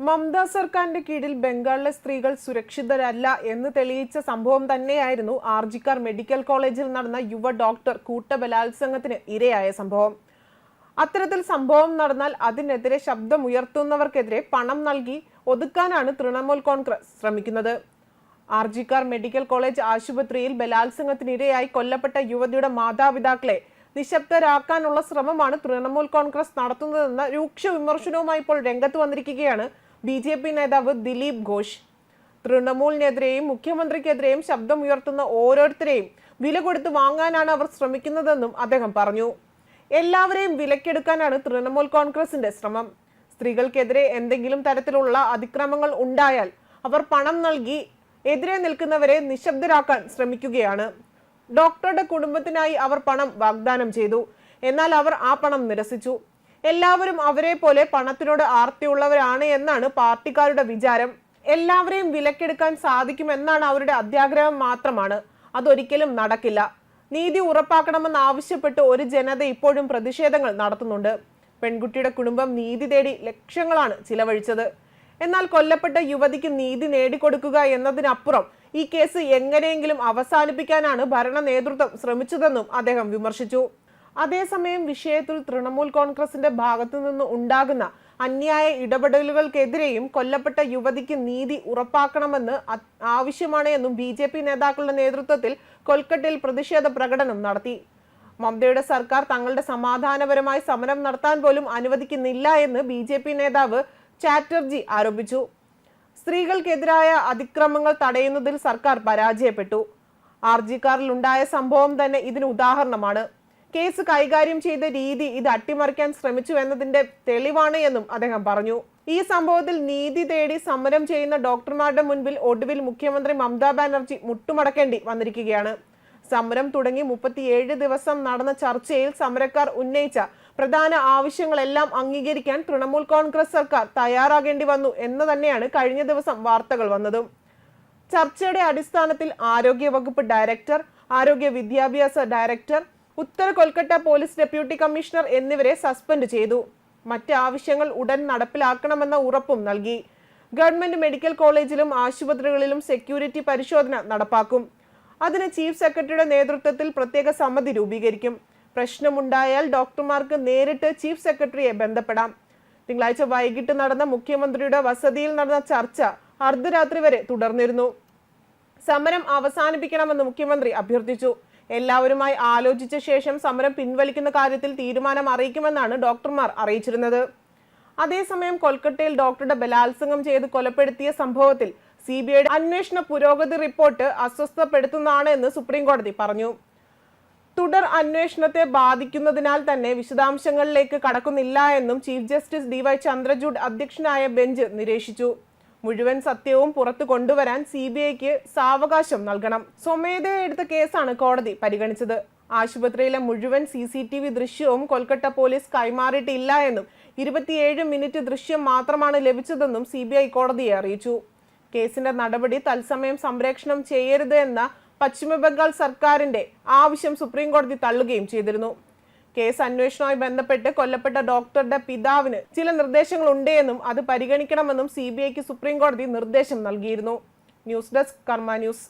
മമത സർക്കാരിന്റെ കീഴിൽ ബംഗാളിലെ സ്ത്രീകൾ സുരക്ഷിതരല്ല എന്ന് തെളിയിച്ച സംഭവം തന്നെയായിരുന്നു ആർജിക്കാർ മെഡിക്കൽ കോളേജിൽ നടന്ന യുവ ഡോക്ടർ കൂട്ടബലാത്സംഗത്തിന് ഇരയായ സംഭവം. അത്തരത്തിൽ സംഭവം നടന്നാൽ അതിനെതിരെ ശബ്ദമുയർത്തുന്നവർക്കെതിരെ പണം നൽകി ഒതുക്കാനാണ് തൃണമൂൽ കോൺഗ്രസ് ശ്രമിക്കുന്നത്. ആർജിക്കാർ മെഡിക്കൽ കോളേജ് ആശുപത്രിയിൽ ബലാത്സംഗത്തിനിരയായി കൊല്ലപ്പെട്ട യുവതിയുടെ മാതാപിതാക്കളെ നിശബ്ദരാക്കാനുള്ള ശ്രമമാണ് തൃണമൂൽ കോൺഗ്രസ് നടത്തുന്നതെന്ന രൂക്ഷ വിമർശനവുമായി ഇപ്പോൾ രംഗത്ത് വന്നിരിക്കുകയാണ് ബി ജെ പി നേതാവ് ദിലീപ് ഘോഷ്. തൃണമൂലിനെതിരെയും മുഖ്യമന്ത്രിക്കെതിരെയും ശബ്ദമുയർത്തുന്ന ഓരോരുത്തരെയും വില കൊടുത്ത് വാങ്ങാനാണ് അവർ ശ്രമിക്കുന്നതെന്നും അദ്ദേഹം പറഞ്ഞു. എല്ലാവരെയും വിലക്കെടുക്കാനാണ് തൃണമൂൽ കോൺഗ്രസിന്റെ ശ്രമം. സ്ത്രീകൾക്കെതിരെ എന്തെങ്കിലും തരത്തിലുള്ള അതിക്രമങ്ങൾ ഉണ്ടായാൽ അവർ പണം നൽകി എതിരെ നിൽക്കുന്നവരെ നിശബ്ദരാക്കാൻ ശ്രമിക്കുകയാണ്. ഡോക്ടറുടെ കുടുംബത്തിനായി അവർ പണം വാഗ്ദാനം ചെയ്തു. എന്നാൽ അവർ ആ പണം നിരസിച്ചു. എല്ലാവരും അവരെ പോലെ പണത്തിനോട് ആർത്തിയുള്ളവരാണ് എന്നാണ് പാർട്ടിക്കാരുടെ വിചാരം. എല്ലാവരെയും വിലക്കെടുക്കാൻ സാധിക്കുമെന്നാണ് അവരുടെ അത്യാഗ്രഹം മാത്രമാണ്. അതൊരിക്കലും നടക്കില്ല. നീതി ഉറപ്പാക്കണമെന്ന് ആവശ്യപ്പെട്ട് ഒരു ജനത ഇപ്പോഴും പ്രതിഷേധങ്ങൾ നടത്തുന്നുണ്ട്. പെൺകുട്ടിയുടെ കുടുംബം നീതി തേടി ലക്ഷങ്ങളാണ് ചിലവഴിച്ചത്. എന്നാൽ കൊല്ലപ്പെട്ട യുവതിക്ക് നീതി നേടിക്കൊടുക്കുക എന്നതിനപ്പുറം ഈ കേസ് എങ്ങനെയെങ്കിലും അവസാനിപ്പിക്കാനാണ് ഭരണ നേതൃത്വം ശ്രമിച്ചതെന്നും അദ്ദേഹം വിമർശിച്ചു. അതേസമയം വിഷയത്തിൽ തൃണമൂൽ കോൺഗ്രസിന്റെ ഭാഗത്തു നിന്ന് ഉണ്ടാകുന്ന അന്യായ ഇടപെടലുകൾക്കെതിരെയും കൊല്ലപ്പെട്ട യുവതിക്ക് നീതി ഉറപ്പാക്കണമെന്ന് ആവശ്യമാണ് എന്നും ബി ജെ പി നേതാക്കളുടെ നേതൃത്വത്തിൽ കൊൽക്കട്ടയിൽ പ്രതിഷേധ പ്രകടനം നടത്തി. മമതയുടെ സർക്കാർ തങ്ങളുടെ സമാധാനപരമായി സമരം നടത്താൻ പോലും അനുവദിക്കുന്നില്ല എന്ന് ബി ജെ പി നേതാവ് ചാറ്റർജി ആരോപിച്ചു. സ്ത്രീകൾക്കെതിരായ അതിക്രമങ്ങൾ തടയുന്നതിൽ സർക്കാർ പരാജയപ്പെട്ടു. ആർജിക്കാറിൽ ഉണ്ടായ സംഭവം തന്നെ ഇതിന് ഉദാഹരണമാണ്. കേസ് കൈകാര്യം ചെയ്ത രീതി ഇത് അട്ടിമറിക്കാൻ ശ്രമിച്ചു എന്നതിന്റെ തെളിവാണ് എന്നും അദ്ദേഹം പറഞ്ഞു. ഈ സംഭവത്തിൽ നീതി തേടി സമരം ചെയ്യുന്ന ഡോക്ടർമാരുടെ മുൻപിൽ ഒടുവിൽ മുഖ്യമന്ത്രി മമതാ ബാനർജി മുട്ടുമടക്കേണ്ടി വന്നിരിക്കുകയാണ്. സമരം തുടങ്ങി മുപ്പത്തിയേഴ് ദിവസം നടന്ന ചർച്ചയിൽ സമരക്കാർ ഉന്നയിച്ച പ്രധാന ആവശ്യങ്ങളെല്ലാം അംഗീകരിക്കാൻ തൃണമൂൽ കോൺഗ്രസ് സർക്കാർ തയ്യാറാകേണ്ടി വന്നു എന്ന് തന്നെയാണ് കഴിഞ്ഞ ദിവസം വാർത്തകൾ വന്നതും. ചർച്ചയുടെ അടിസ്ഥാനത്തിൽ ആരോഗ്യ വകുപ്പ് ഡയറക്ടർ ആരോഗ്യ വിദ്യാഭ്യാസ ഡയറക്ടർ ഉത്തര കൊൽക്കത്ത പോലീസ് ഡെപ്യൂട്ടി കമ്മീഷണർ എന്നിവരെ സസ്പെൻഡ് ചെയ്തു. മറ്റ് ആവശ്യങ്ങൾ ഉടൻ നടപ്പിലാക്കണമെന്ന ഉറപ്പും നൽകി. ഗവൺമെന്റ് മെഡിക്കൽ കോളേജിലും ആശുപത്രികളിലും സെക്യൂരിറ്റി പരിശോധന നടപ്പാക്കും. അതിന് ചീഫ് സെക്രട്ടറിയുടെ നേതൃത്വത്തിൽ പ്രത്യേക സമിതി രൂപീകരിക്കും. പ്രശ്നമുണ്ടായാൽ ഡോക്ടർമാർക്ക് നേരിട്ട് ചീഫ് സെക്രട്ടറിയെ ബന്ധപ്പെടാം. തിങ്കളാഴ്ച വൈകിട്ട് നടന്ന മുഖ്യമന്ത്രിയുടെ വസതിയിൽ നടന്ന ചർച്ച അർദ്ധരാത്രി വരെ തുടർന്നിരുന്നു. സമരം അവസാനിപ്പിക്കണമെന്ന് മുഖ്യമന്ത്രി അഭ്യർത്ഥിച്ചു. എല്ലാവരുമായി ആലോചിച്ച ശേഷം സമരം പിൻവലിക്കുന്ന കാര്യത്തിൽ തീരുമാനം അറിയിക്കുമെന്നാണ് ഡോക്ടർമാർ അറിയിച്ചിരുന്നത്. അതേസമയം കൊൽക്കത്തയിൽ ഡോക്ടറുടെ ബലാത്സംഗം ചെയ്ത് കൊലപ്പെടുത്തിയ സംഭവത്തിൽ സി ബി ഐയുടെ അന്വേഷണ പുരോഗതി റിപ്പോർട്ട് അസ്വസ്ഥപ്പെടുത്തുന്നതാണ് എന്ന് സുപ്രീം കോടതി പറഞ്ഞു. തുടർ അന്വേഷണത്തെ ബാധിക്കുന്നതിനാൽ തന്നെ വിശദാംശങ്ങളിലേക്ക് കടക്കുന്നില്ല എന്നും chief justice D Y Chandrachud അധ്യക്ഷനായ ബെഞ്ച് നിരീക്ഷിച്ചു. മുഴുവൻ സത്യവും പുറത്തു കൊണ്ടുവരാൻ സി ബി ഐക്ക് സാവകാശം നൽകണം. സ്വമേധയെ എടുത്ത കേസാണ് കോടതി പരിഗണിച്ചത്. ആശുപത്രിയിലെ മുഴുവൻ സി സി ടി വി ദൃശ്യവും കൊൽക്കത്ത പോലീസ് കൈമാറിയിട്ടില്ല എന്നും ഇരുപത്തിയേഴ് മിനിറ്റ് ദൃശ്യം മാത്രമാണ് ലഭിച്ചതെന്നും സി ബി ഐ കോടതിയെ അറിയിച്ചു. കേസിന്റെ നടപടി തത്സമയം സംപ്രേക്ഷണം ചെയ്യരുത് എന്ന പശ്ചിമബംഗാൾ സർക്കാരിന്റെ ആവശ്യം സുപ്രീം കോടതി തള്ളുകയും ചെയ്തിരുന്നു. കേസ് അന്വേഷണവുമായി ബന്ധപ്പെട്ട് കൊല്ലപ്പെട്ട ഡോക്ടറുടെ പിതാവിന് ചില നിർദ്ദേശങ്ങൾ ഉണ്ടെന്നും അത് പരിഗണിക്കണമെന്നും സി ബി ഐക്ക് സുപ്രീം കോടതി നിർദ്ദേശം നൽകിയിരുന്നു. News desk Karma news.